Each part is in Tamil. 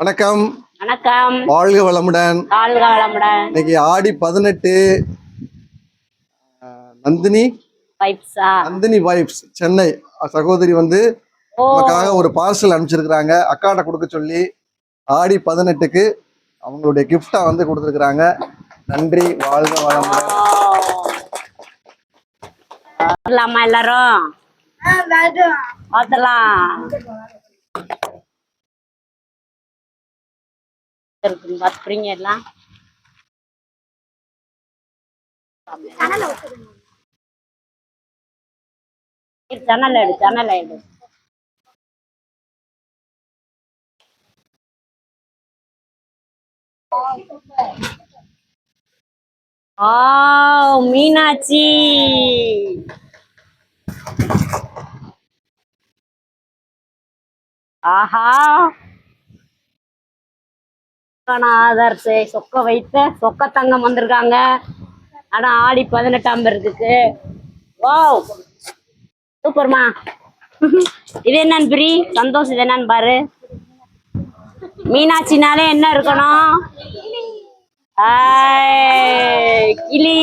வணக்கம். வணக்கம். வாழ்க வளமுடன். வாழ்க வளமுடன். இன்னைக்கு ஆடி பதினெட்டு நந்தினி. பைப்ஸா நந்தினி வைப்ஸ் சென்னை. சகோதரி வந்து நமக்காக ஒரு பார்சல் அனுப்பிச்சிருக்கிறாங்க. அக்காட்ட கொடுக்க சொல்லி ஆடி பதினெட்டுக்கு அவங்களுடைய கிஃப்டா வந்து கொடுத்துருக்குறாங்க. நன்றி வாழ்க வளமுடன். வரலாமா எல்லாரும்? பார்த்துலாம். இருக்குன்னு பார்த்துறீங்க எல்லாம். இரு, ஜன்னல் எடு ஜன்னல் எடு. ஆ மீனாட்சி. ஆஹா. ஆதார் சே- சொக்க வைத்த சொக்க தங்கம் வந்திருக்காங்க. ஆனா ஆடி பதினெட்டாம் பேருக்கு ஓ சூப்பர்மா. இது என்னன்னு பிரி? சந்தோஷ் இது என்னன்னு பாரு. மீனாட்சினாலே என்ன இருக்கணும்? கிளி.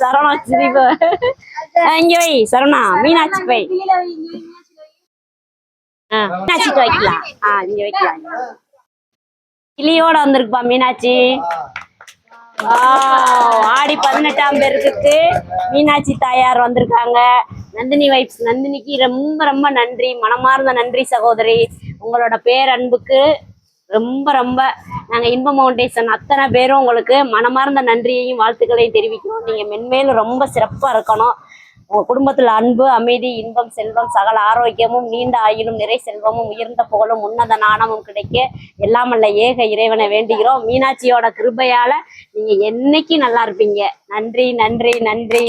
சரணா சிரிப்பு. இங்கே இங்க வை சரவணா. மீனாட்சி பை ஆ, மீனாட்சிக்கு வைக்கலாம் ஆ இங்க வைக்கலாம் கிளியோட வந்திருக்குப்பா மீனாட்சி. ஆடி பதினெட்டாம் பேருக்கு மீனாட்சி தாயார் வந்திருக்காங்க. நந்தினி வைப்ஸ் நந்தினிக்கு ரொம்ப ரொம்ப நன்றி. மனமார்ந்த நன்றி சகோதரி. உங்களோட பேரன்புக்கு ரொம்ப ரொம்ப நாங்க இன்ப மவுண்டேஷன். அத்தனை பேரும் உங்களுக்கு மனமார்ந்த நன்றியையும் வாழ்த்துக்களையும் தெரிவிக்கிறோம் நீங்க மென்மேலும் ரொம்ப சிறப்பா இருக்கணும். உங்க குடும்பத்துல அன்பு அமைதி இன்பம் செல்வம் சகல ஆரோக்கியமும் நீண்ட ஆயிலும் நிறை செல்வமும் உயர்ந்த புகழும் உன்னத நாணமும் கிடைக்க எல்லாம் அல்ல ஏக இறைவனை வேண்டுகிறோம். மீனாட்சியோட கிருபையால நீங்க என்னைக்கு நல்லா இருப்பீங்க? நன்றி நன்றி நன்றி.